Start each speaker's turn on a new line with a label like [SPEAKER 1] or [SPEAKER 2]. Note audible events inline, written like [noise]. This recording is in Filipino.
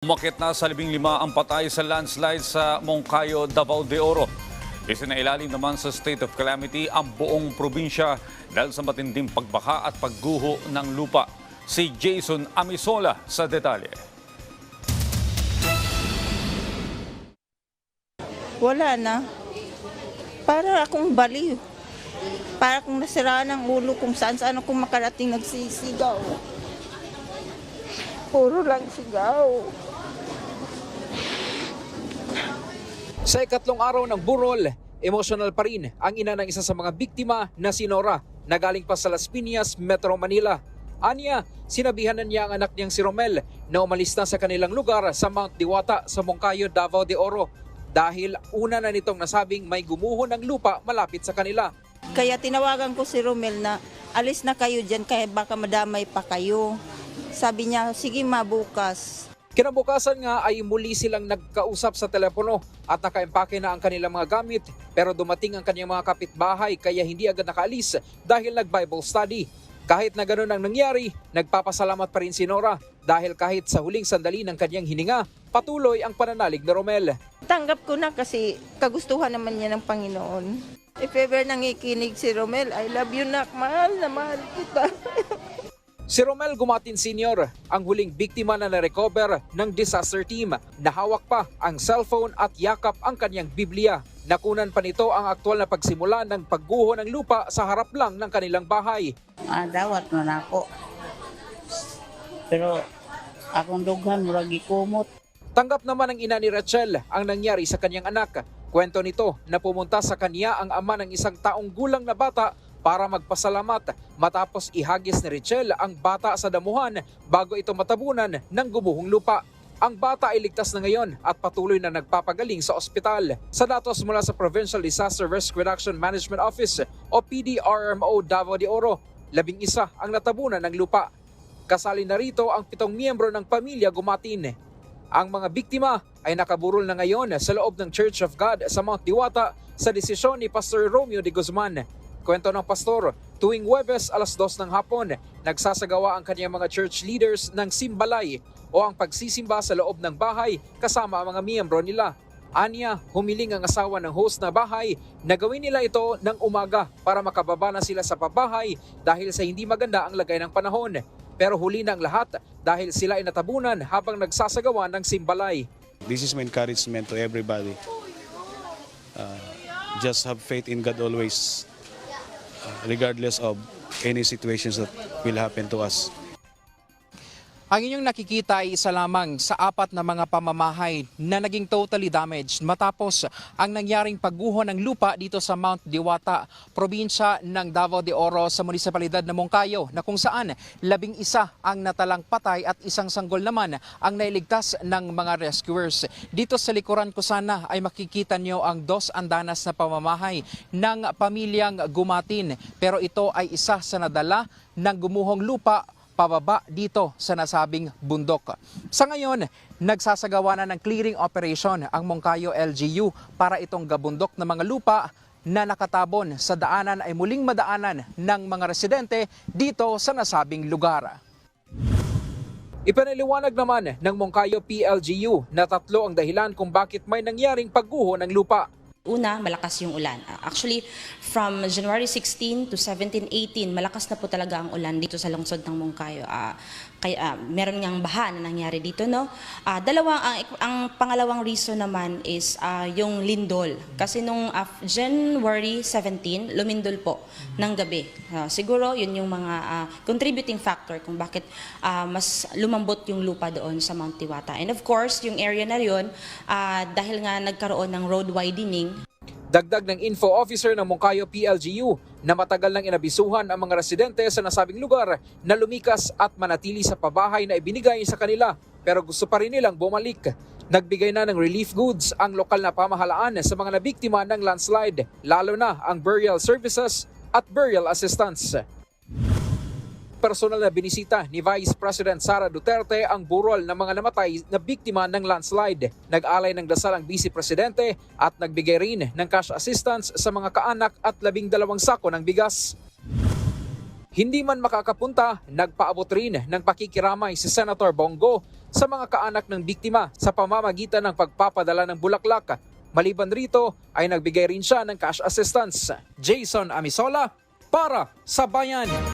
[SPEAKER 1] Umakit na sa labing lima ang patay sa landslide sa Moncayo, Davao de Oro. Isinailalim naman sa state of calamity ang buong probinsya dahil sa matinding pagbaha at pagguho ng lupa. Si Jason Amisola sa detalye.
[SPEAKER 2] Wala na. Para akong baliw. Para akong nasiraan ng ulo kung saan saan ako makarating nagsisigaw. Puro lang sigaw.
[SPEAKER 3] Sa ikatlong araw ng burol, emotional pa rin ang ina ng isa sa mga biktima na si Nora na galing pa sa Las Piñas, Metro Manila. Anya, sinabihan na niya ang anak niyang si Romel na umalis na sa kanilang lugar sa Mount Diwata sa Moncayo, Davao de Oro dahil una na nitong nasabing may gumuho ng lupa malapit sa kanila.
[SPEAKER 2] Kaya tinawagan ko si Romel na alis na kayo dyan kaya baka madamay pa kayo. Sabi niya, sige mabukas.
[SPEAKER 3] Kinabukasan nga ay muli silang nagkausap sa telepono at nakaimpake na ang kanilang mga gamit pero dumating ang kanyang mga kapitbahay kaya hindi agad nakaalis dahil nag-Bible study. Kahit na ganun ang nangyari, nagpapasalamat pa rin si Nora dahil kahit sa huling sandali ng kanyang hininga, patuloy ang pananalig ni Romel.
[SPEAKER 2] Tanggap ko na kasi kagustuhan naman niya ng Panginoon. If ever nangikinig si Romel, I love you nak, mahal na mahal kita. [laughs]
[SPEAKER 3] Si Romel Gumatin Sr. ang huling biktima na na-recover ng disaster team. Nahawak pa ang cellphone at yakap ang kanyang Biblia. Nakunan pa nito ang aktual na pagsimula ng pagguho ng lupa sa harap lang ng kanilang bahay.
[SPEAKER 4] Ah, dawat man ako. Pero akong dughan murag gikumot.
[SPEAKER 3] Tanggap naman ng ina ni Rachel ang nangyari sa kanyang anak. Kwento nito na pumunta sa kanya ang ama ng isang taong gulang na bata para magpasalamat matapos ihagis ni Rachel ang bata sa damuhan bago ito matabunan ng gumuhong lupa. Ang bata ay ligtas na ngayon at patuloy na nagpapagaling sa ospital. Sa datos mula sa Provincial Disaster Risk Reduction Management Office o PDRMO Davao de Oro, labing isa ang natabunan ng lupa. Kasali na rito ang pitong miyembro ng pamilya Gumatin. Ang mga biktima ay nakaburol na ngayon sa loob ng Church of God sa Mount Diwata sa desisyon ni Pastor Romeo de Guzman. Kwento ng pastor, tuwing Webes alas 2 ng hapon, nagsasagawa ang kanyang mga church leaders ng simbalay o ang pagsisimba sa loob ng bahay kasama ang mga miyembro nila. Anya, humiling ang asawa ng host na bahay na gawin nila ito ng umaga para makababa na sila sa pabahay dahil sa hindi maganda ang lagay ng panahon. Pero huli ang lahat dahil sila ay natabunan habang nagsasagawa ng simbalay.
[SPEAKER 5] This is my encouragement to everybody. Uh, just have faith in God always, regardless of any situations that will happen to us.
[SPEAKER 3] Ang inyong nakikita ay isa lamang sa apat na mga pamamahay na naging totally damaged matapos ang nangyaring pagguho ng lupa dito sa Mount Diwata, probinsya ng Davao de Oro sa munisipalidad ng Moncayo na kung saan labing isa ang natalang patay at isang sanggol naman ang nailigtas ng mga rescuers. Dito sa likuran ko sana ay makikita nyo ang dos andanas na pamamahay ng pamilyang Gumatin pero ito ay isa sa nadala ng gumuhong lupa pababa dito sa nasabing bundok. Sa ngayon, nagsasagawa na ng clearing operation ang Moncayo LGU para itong gabundok na mga lupa na nakatabon sa daanan ay muling madaanan ng mga residente dito sa nasabing lugar. Ipaniliwanag naman ng Moncayo PLGU na tatlo ang dahilan kung bakit may nangyaring pagguho ng lupa.
[SPEAKER 6] Una, malakas yung ulan. Uh, Actually, from January 16 to 17, 18, malakas na po talaga ang ulan dito sa lungsod ng Moncayo. Ah, kaya ah, meron ngang baha na nangyari dito, no? Ah, dalawa, ang, ang pangalawang reason naman is ah, yung lindol. Kasi nung ah, January 17, lumindol po ng gabi. Ah, siguro, yun yung mga ah, contributing factor kung bakit ah, mas lumambot yung lupa doon sa Mount Tiwata. And of course, yung area na yun, ah, dahil nga nagkaroon ng road widening,
[SPEAKER 3] Dagdag ng info officer ng Moncayo PLGU na matagal nang inabisuhan ang mga residente sa nasabing lugar na lumikas at manatili sa pabahay na ibinigay sa kanila pero gusto pa rin nilang bumalik. Nagbigay na ng relief goods ang lokal na pamahalaan sa mga nabiktima ng landslide, lalo na ang burial services at burial assistance. Personal na binisita ni Vice President Sara Duterte ang burol ng mga namatay na biktima ng landslide. Nag-alay ng dasal ang Vice Presidente at nagbigay rin ng cash assistance sa mga kaanak at labing dalawang sako ng bigas. Hindi man makakapunta, nagpaabot rin ng pakikiramay si Senator Bongo sa mga kaanak ng biktima sa pamamagitan ng pagpapadala ng bulaklak. Maliban rito ay nagbigay rin siya ng cash assistance. Jason Amisola para sa Bayan.